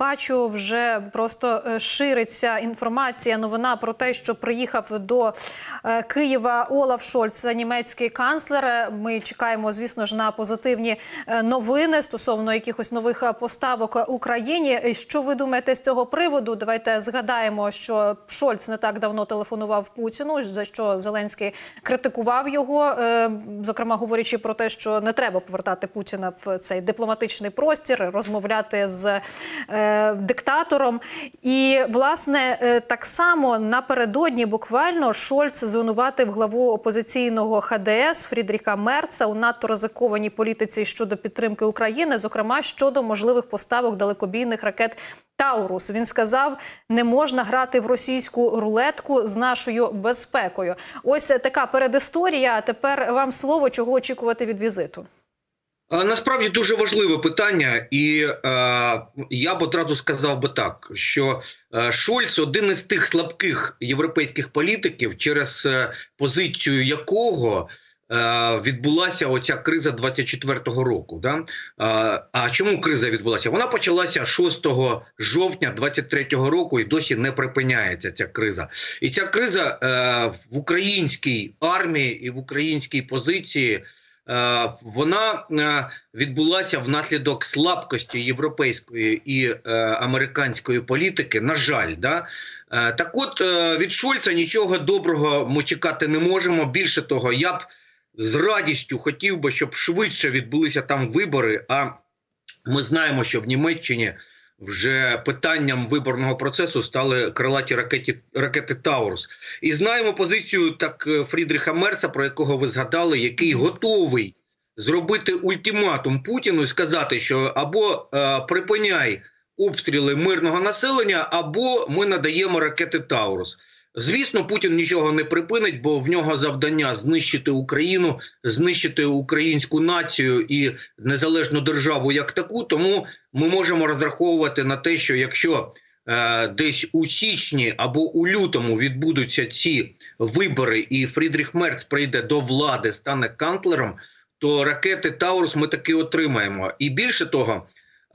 Бачу, вже просто е, шириться інформація. Новина про те, що приїхав до е, Києва Олаф Шольц, німецький канцлер. Ми чекаємо, звісно ж, на позитивні е, новини стосовно якихось нових е, поставок Україні. Що ви думаєте з цього приводу? Давайте згадаємо, що Шольц не так давно телефонував Путіну, за що Зеленський критикував його, е, зокрема говорячи про те, що не треба повертати Путіна в цей дипломатичний простір, розмовляти з е, диктатором. І власне е, так само напередодні буквально Шольц звинуватив главу опозиційного ХДС Фрідріха Мерца у надто ризикованій політиці щодо підтримки України, зокрема щодо можливих поставок далекобійних ракет. Таурус він сказав, не можна грати в російську рулетку з нашою безпекою. Ось така передісторія. Тепер вам слово, чого очікувати від візиту. Насправді дуже важливе питання, і е, я б одразу сказав би так, що е, Шольц один із тих слабких європейських політиків, через е, позицію якого е, відбулася оця криза 24-го року. Да? А, а чому криза відбулася? Вона почалася 6 жовтня 23-го року і досі не припиняється ця криза. І ця криза е, в українській армії і в українській позиції. Е, Вона е, відбулася внаслідок слабкості європейської і е, американської політики. На жаль, да так, от від Шольца нічого доброго ми чекати не можемо. Більше того, я б з радістю хотів би, щоб швидше відбулися там вибори. А ми знаємо, що в Німеччині вже питанням виборного процесу стали крилаті ракети, ракети Таурус. І знаємо позицію так е, Фрідріха Мерца, про якого ви згадали, який готовий зробити ультиматум Путіну і сказати, що або е, припиняй обстріли мирного населення, або ми надаємо ракети Таурус. Звісно, Путін нічого не припинить, бо в нього завдання знищити Україну, знищити українську націю і незалежну державу як таку. Тому ми можемо розраховувати на те, що якщо е, десь у січні або у лютому відбудуться ці вибори, і Фрідріх Мерц прийде до влади, стане канцлером, то ракети Таурус ми таки отримаємо. І більше того.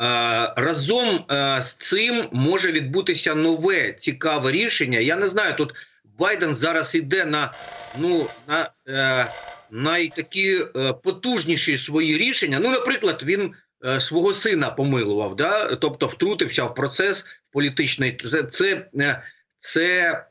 Е, Разом е, з цим може відбутися нове цікаве рішення. Я не знаю, тут Байден зараз йде на ну на е, найтакі е, потужніші свої рішення. Ну, наприклад, він свого сина помилував, да? тобто втрутився в процес політичний. Це це, це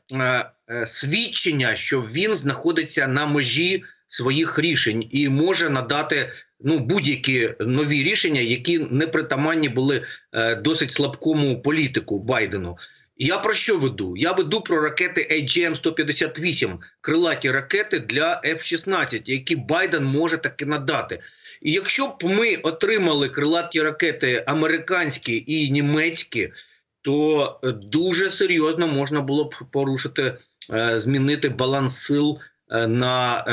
е, свідчення, що він знаходиться на межі своїх рішень і може надати ну будь-які нові рішення, які не притаманні були е, досить слабкому політику Байдену. Я про що веду? Я веду про ракети AGM-158, крилаті ракети для F-16, які Байден може таки надати. І якщо б ми отримали крилаті ракети американські і німецькі, то е, дуже серйозно можна було б порушити, е, змінити баланс сил на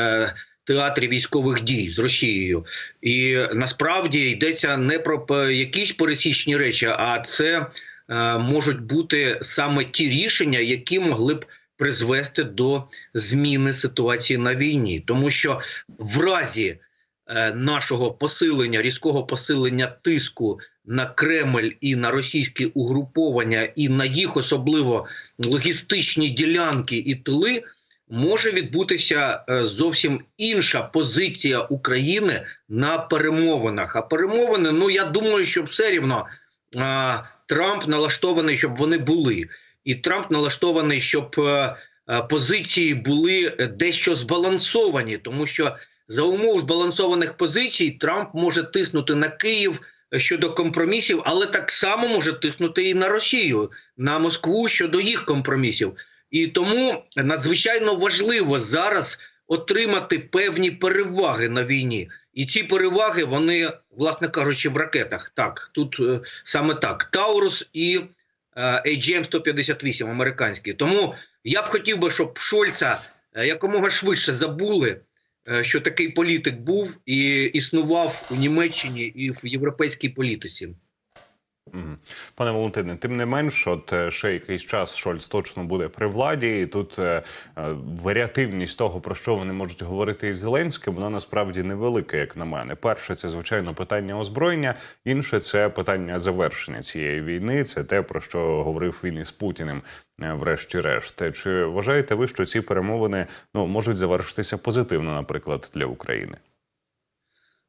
театрі військових дій з Росією. І насправді йдеться не про якісь пересічні речі, а це е, можуть бути саме ті рішення, які могли б призвести до зміни ситуації на війні, тому що в разі е, нашого посилення, різкого посилення тиску на Кремль і на російські угруповання, і на їх особливо логістичні ділянки і тили. Може відбутися е, зовсім інша позиція України на перемовинах. А перемовини, ну я думаю, що все рівно Трамп налаштований, щоб вони були, і Трамп налаштований, щоб е, е, позиції були дещо збалансовані, тому що за умов збалансованих позицій Трамп може тиснути на Київ щодо компромісів, але так само може тиснути і на Росію, на Москву щодо їх компромісів. І тому надзвичайно важливо зараз отримати певні переваги на війні. І ці переваги, вони, власне кажучи, в ракетах. Так, тут е, саме так: Таурус і е, AGM-158 американські. Тому я б хотів би, щоб Шольца е, якомога швидше забули, е, що такий політик був і існував у Німеччині і в європейській політиці. Пане Валентине, тим не менш, от е, ще якийсь час Шольц точно буде при владі, і тут е, е, варіативність того, про що вони можуть говорити із Зеленським, вона насправді невелика, як на мене. Перше, це звичайно питання озброєння. Інше це питання завершення цієї війни. Це те, про що говорив він із Путіним, е, врешті-решт. Чи вважаєте ви, що ці перемовини ну можуть завершитися позитивно, наприклад, для України?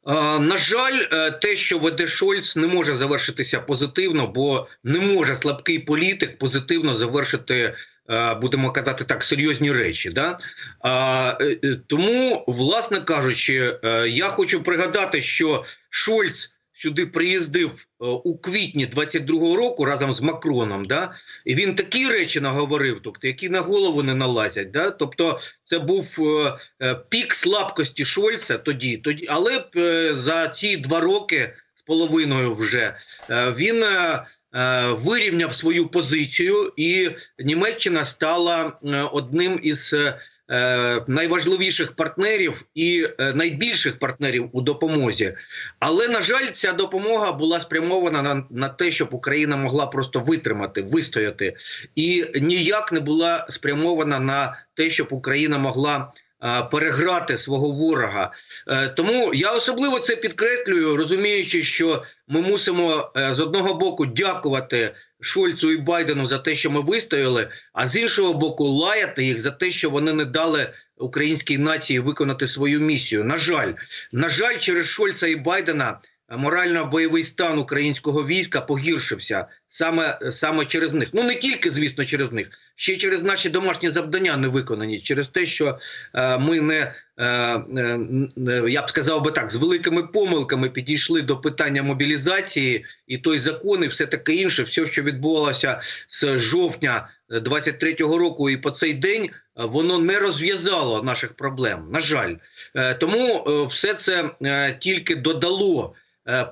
А, На жаль, е, те, що веде Шольц, не може завершитися позитивно, бо не може слабкий політик позитивно завершити, е, будемо казати так, серйозні речі. Да? Е, е, Тому, власне кажучи, е, я хочу пригадати, що Шольц сюди приїздив е, у квітні 22-го року разом з Макроном. Да? І він такі речі наговорив, тобто, які на голову не налазять. Да? Тобто, це був е, е, пік слабкості Шольца тоді, тоді, але за ці два роки з половиною вже він вирівняв свою позицію, і Німеччина стала одним із найважливіших партнерів і е, найбільших партнерів у допомозі. Але на жаль, ця допомога була спрямована на, на те, щоб Україна могла просто витримати, вистояти, і ніяк не була спрямована на те, щоб Україна могла переграти свого ворога. Е, Тому я особливо це підкреслюю, розуміючи, що ми мусимо е, з одного боку дякувати Шольцу і Байдену за те, що ми вистояли, а з іншого боку, лаяти їх за те, що вони не дали українській нації виконати свою місію. На жаль, на жаль, через Шольца і Байдена е, морально-бойовий стан українського війська погіршився саме, саме через них. Ну не тільки, звісно, через них, ще через наші домашні завдання не виконані, через те, що е, ми не е, е, е, я б сказав би так, з великими помилками підійшли до питання мобілізації і той закон, і все таке інше, все, що відбувалося з жовтня 23-го року, і по цей день. е, Воно не розв'язало наших проблем, на жаль, Е, тому е, все це е, тільки додало е,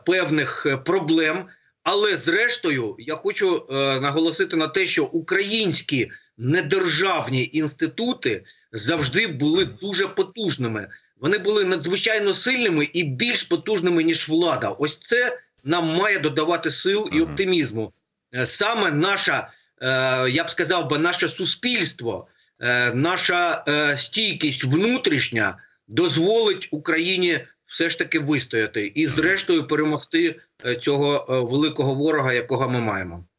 певних е, проблем. Але зрештою, я хочу е, наголосити на те, що українські недержавні інститути завжди були дуже потужними. Вони були надзвичайно сильними і більш потужними ніж влада. Ось це нам має додавати сил і оптимізму. Е, Саме наша, е, я б сказав би, наше суспільство, е, наша е, стійкість внутрішня дозволить Україні все ж таки вистояти і, зрештою, перемогти е, цього е, великого ворога, якого ми маємо.